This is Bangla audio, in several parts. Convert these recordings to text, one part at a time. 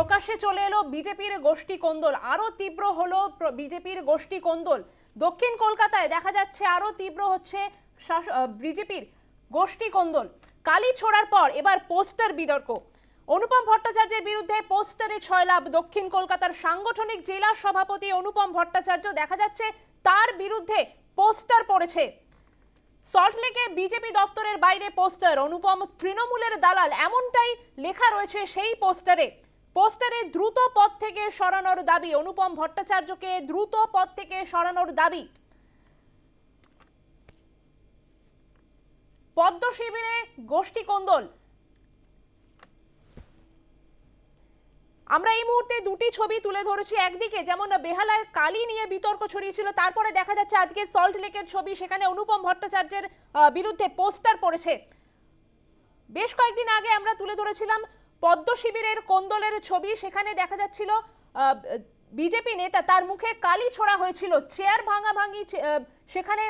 প্রকাশ্যে চলে এলো বিজেপির গোষ্ঠী কোন্দল। আরও তীব্র হলো বিজেপির গোষ্ঠী কোন্দল। দক্ষিণ কলকাতায় দেখা যাচ্ছে আরও তীব্র হচ্ছে বিজেপির গোষ্ঠী কোন্দল। কালি ছোড়ার পর এবার পোস্টার বিতর্ক। অনুপম ভট্টাচার্যের বিরুদ্ধে পোস্টারে ছয় লাভ দক্ষিণ কলকাতার সাংগঠনিক জেলা সভাপতি অনুপম ভট্টাচার্য দেখা যাচ্ছে তার বিরুদ্ধে পোস্টার পড়েছে। সল্টলেকে বিজেপি দফতরের বাইরে পোস্টার। অনুপম তৃণমূলের দালাল। এমনটাই লেখা রয়েছে সেই পোস্টারে। পোস্টারে দ্রুত পদ থেকে সরানোর দাবি অনুপম ভট্টাচার্যকে, দ্রুত পদ থেকে সরানোর দাবি। পদ্ম শিবিরে গোষ্ঠী কোন্দল। আমরা এই মুহূর্তে দুটি ছবি তুলে ধরেছি একদিকে, যেমন বেহালায় কালি নিয়ে বিতর্ক ছড়িয়েছিল, তারপরে দেখা যাচ্ছে আজকে সল্ট লেকের ছবি, সেখানে অনুপম ভট্টাচার্যের বিরুদ্ধে পোস্টার পড়েছে। বেশ কয়েকদিন আগে আমরা তুলে ধরেছিলাম পদ্ম শিবিরের কোন্দলের ছবি, সেখানে দেখা যাচ্ছিল বিজেপি নেতা, তার মুখে কালি ছোড়া হয়েছিল, চেয়ার ভাঙা ভাঙি সেখানে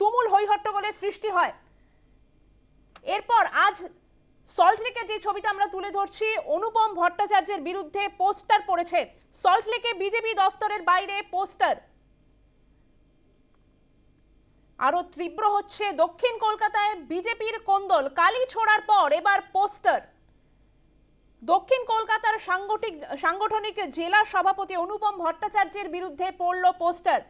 তুমুল হৈহট্টগোলের সৃষ্টি হয়। এরপর আজ সল্টলেকে যে ছবিটা আমরা তুলে ধরছি, অনুপম ভট্টাচার্যের বিরুদ্ধে পোস্টার পড়েছে। সল্টলেকে বিজেপি দফতরের বাইরে পোস্টার। আরও তীব্র হচ্ছে দক্ষিণ কলকাতায় বিজেপির কোন্দল, কালি ছোড়ার পর এবার পোস্টার। দক্ষিণ কলকাতার সাংগঠনিক সাংগঠনিক জেলা সভাপতি অনুপম ভট্টাচার্যের বিরুদ্ধে পড়ল পোস্টার।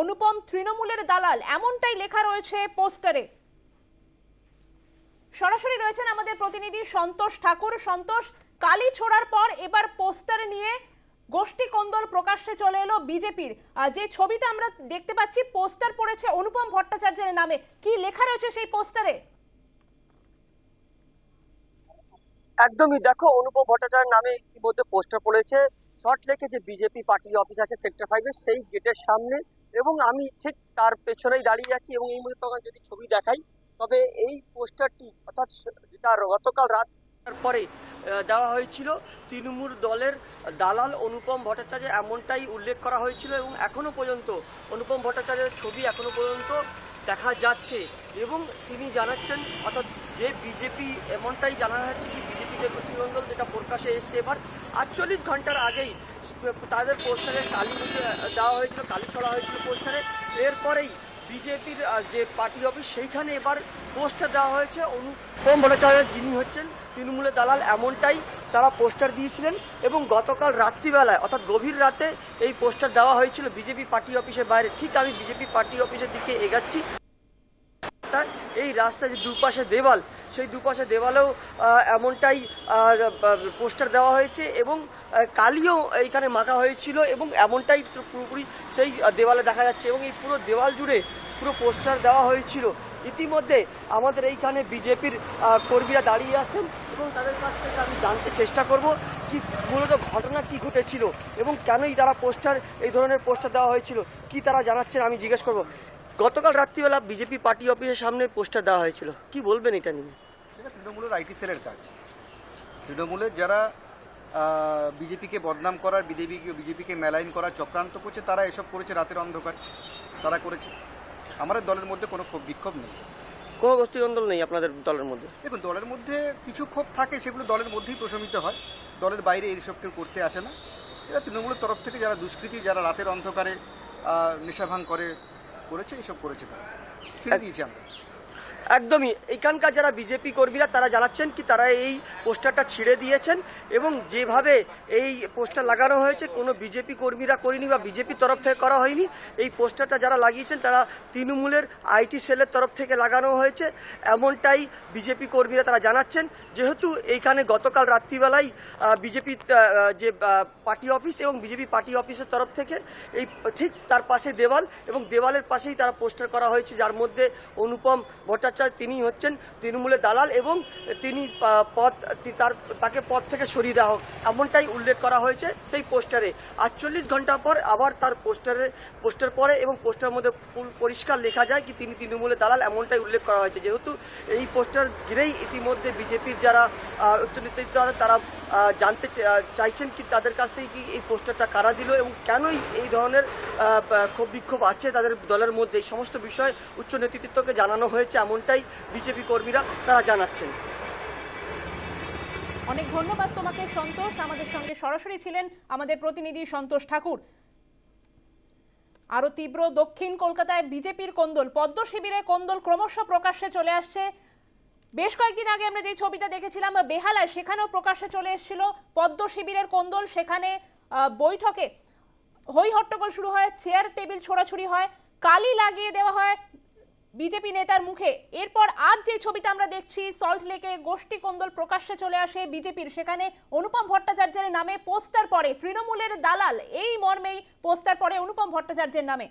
অনুপম তৃণমূলের দালাল, এমনটাই লেখা রয়েছে পোস্টারে। সরাসরি রয়েছেন আমাদের প্রতিনিধি সন্তোষ ঠাকুর। সন্তোষ, কালি ছোড়ার পর এবার পোস্টার নিয়ে গোষ্ঠী কোন্দল প্রকাশ্যে চলে এলো বিজেপির। যে ছবিটা আমরা দেখতে পাচ্ছি, পোস্টার পড়েছে অনুপম ভট্টাচার্যের নামে। কি লেখা রয়েছে সেই পোস্টারে? একদমই দেখো, অনুপম ভট্টাচার্য নামে ইতিমধ্যে পোস্টার পড়েছে। শর্ট লেকে যে বিজেপি পার্টি অফিস আছে সেক্টর ফাইভে সেই গেটের সামনে। এবং আমি ঠিক তার পেছনেই দাঁড়িয়ে আছি এবং এই মুহূর্তে তখন যদি ছবি দেখাই, তবে এই পোস্টারটি অর্থাৎ যেটা গতকাল রাত পরে দেওয়া হয়েছিল, তৃণমূল দলের দালাল অনুপম ভট্টাচার্য এমনটাই উল্লেখ করা হয়েছিল এবং এখনও পর্যন্ত অনুপম ভট্টাচার্যের ছবি এখনও পর্যন্ত দেখা যাচ্ছে। এবং তিনি জানাচ্ছেন, অর্থাৎ যে বিজেপি এমনটাই জানা যাচ্ছে কি যে প্রতিবন্ধক যেটা প্রকাশে এসছে এবার আটচল্লিশ ঘণ্টার আগেই তাদের পোস্টারে কালি দেওয়া হয়েছিল, কালি ছড়া হয়েছিল পোস্টারে। এরপরেই বিজেপির যে পার্টি অফিস, সেইখানে এবার পোস্টার দেওয়া হয়েছে। অনুপম ভট্টাচার্য যিনি হচ্ছেন, তৃণমূলের দালাল, এমনটাই তারা পোস্টার দিয়েছিলেন এবং গতকাল রাত্রিবেলায়, অর্থাৎ গভীর রাতে এই পোস্টার দেওয়া হয়েছিল বিজেপি পার্টি অফিসের বাইরে। ঠিক আমি বিজেপি পার্টি অফিসের দিকে এগাচ্ছি। রাস্তায় এই রাস্তায় যে দুপাশে দেওয়াল, সেই দুপাশে দেওয়ালেও এমনটাই পোস্টার দেওয়া হয়েছে এবং কালিও এইখানে মাখা হয়েছিল এবং এমনটাই পুরোপুরি সেই দেওয়ালে দেখা যাচ্ছে এবং এই পুরো দেওয়াল জুড়ে পুরো পোস্টার দেওয়া হয়েছিল। ইতিমধ্যে আমাদের এইখানে বিজেপির কর্মীরা দাঁড়িয়ে আছেন এবং তাদের কাছ থেকে আমি জানতে চেষ্টা করব কি মূলত ঘটনা কি ঘটেছিল এবং কেনই তারা পোস্টার, এই ধরনের পোস্টার দেওয়া হয়েছিল, কি তারা জানাচ্ছেন আমি জিজ্ঞেস করব। গতকাল রাত্রিবেলা বিজেপি পার্টি অফিসের সামনে পোস্টার দেওয়া হয়েছিল। কি বলবেন এটা নিয়ে? এটা তৃণমূলের আইটি সেলের কাজ। তৃণমূলের যারা বিজেপিকে বদনাম করার বিজেপিকে বিজেপিকে মেলাইন করার চক্রান্ত করছে তারা এসব করেছে রাতের অন্ধকার। তারা করেছে। আমাদের দলের মধ্যে কোনো ক্ষোভ বিক্ষোভ নেই। কোনো গোষ্ঠী গোষ্ঠীদ্বন্দ্ব নেই আপনাদের দলের মধ্যে? দেখুন দলের মধ্যে কিছু ক্ষোভ থাকে সেগুলো দলের মধ্যেই প্রশমিত হয়। দলের বাইরে এইসব কেউ করতে আসে না। এরা তৃণমূলের তরফ থেকে যারা দুষ্কৃতী যারা রাতের অন্ধকারে নেশাভাং করে করেছে এইসব করেছে তারা। ছেড়ে দিয়েছি আমরা। একদমই। এখানকার যারা বিজেপি কর্মীরা, তারা জানাচ্ছেন কি তারা এই পোস্টারটা ছিঁড়ে দিয়েছেন এবং যেভাবে এই পোস্টার লাগানো হয়েছে, কোনো বিজেপি কর্মীরা করেনি বা বিজেপির তরফ থেকে করা হয়নি। এই পোস্টারটা যারা লাগিয়েছেন, তারা তৃণমূলের আইটি সেলের তরফ থেকে লাগানো হয়েছে। এমনটাই বিজেপি কর্মীরা তারা জানাচ্ছেন। যেহেতু এইখানে গতকাল রাত্রিবেলায় বিজেপি যে পার্টি অফিস এবং বিজেপি পার্টি অফিসের তরফ থেকে এই ঠিক তার পাশে দেওয়াল এবং দেওয়ালের পাশেই তারা পোস্টার করা হয়েছে, যার মধ্যে অনুপম ভট্টাচার্য তিনি হচ্ছেন তৃণমূলের দালাল এবং তিনি পদ তার, তাকে পদ থেকে সরিয়ে দেওয়া হোক, এমনটাই উল্লেখ করা হয়েছে সেই পোস্টারে। আটচল্লিশ ঘণ্টা পর আবার তার পোস্টারে, পোস্টার পরে এবং পোস্টার মধ্যে পরিষ্কার লেখা যায় কি তিনি তৃণমূলের দালাল, এমনটাই উল্লেখ করা হয়েছে। যেহেতু এই পোস্টার ঘিরেই ইতিমধ্যে বিজেপির যারা নেতৃত্ব তারা জানতে চাইছেন কি তাদের কাছ থেকে কি এই পোস্টারটা কারা দিল এবং কেনই এই ধরনের ক্ষোভ বিক্ষোভ আছে তাদের দলের মধ্যে। এই সমস্ত বিষয় উচ্চ নেতৃত্বকে জানানো হয়েছে এমনটাই বিজেপি কর্মীরা তারা জানাচ্ছেন। অনেক ধন্যবাদ তোমাকে, সন্তোষ। আমাদের সঙ্গে সরাসরি ছিলেন আমাদের প্রতিনিধি সন্তোষ ঠাকুর। আরও তীব্র দক্ষিণ কলকাতায় বিজেপির কোন্দল, পদ্ম শিবিরে কোন্দল ক্রমশ প্রকাশ্যে চলে আসছে। বেশ কয়েকদিন আগে আমরা যে ছবিটা দেখেছিলাম, বেহালায় সেখানেও প্রকাশ্যে চলে এসেছিল পদ্ম শিবিরের কোন্দল। সেখানে বৈঠকে হই হট্টগোল শুরু হয়, চেয়ার টেবিল ছোড়াছুড়ি হয়, কালি লাগিয়ে দেওয়া হয় বিজেপি নেতার মুখে। এরপর আজ যে ছবিটা আমরা দেখছি, সল্ট লেকে গোষ্ঠী কোন্দল প্রকাশ্যে চলে আসে বিজেপির। সেখানে অনুপম ভট্টাচার্যের নামে পোস্টার পরে তৃণমূলের দালাল। এই মর্মেই পোস্টার পরে অনুপম ভট্টাচার্যের নামে।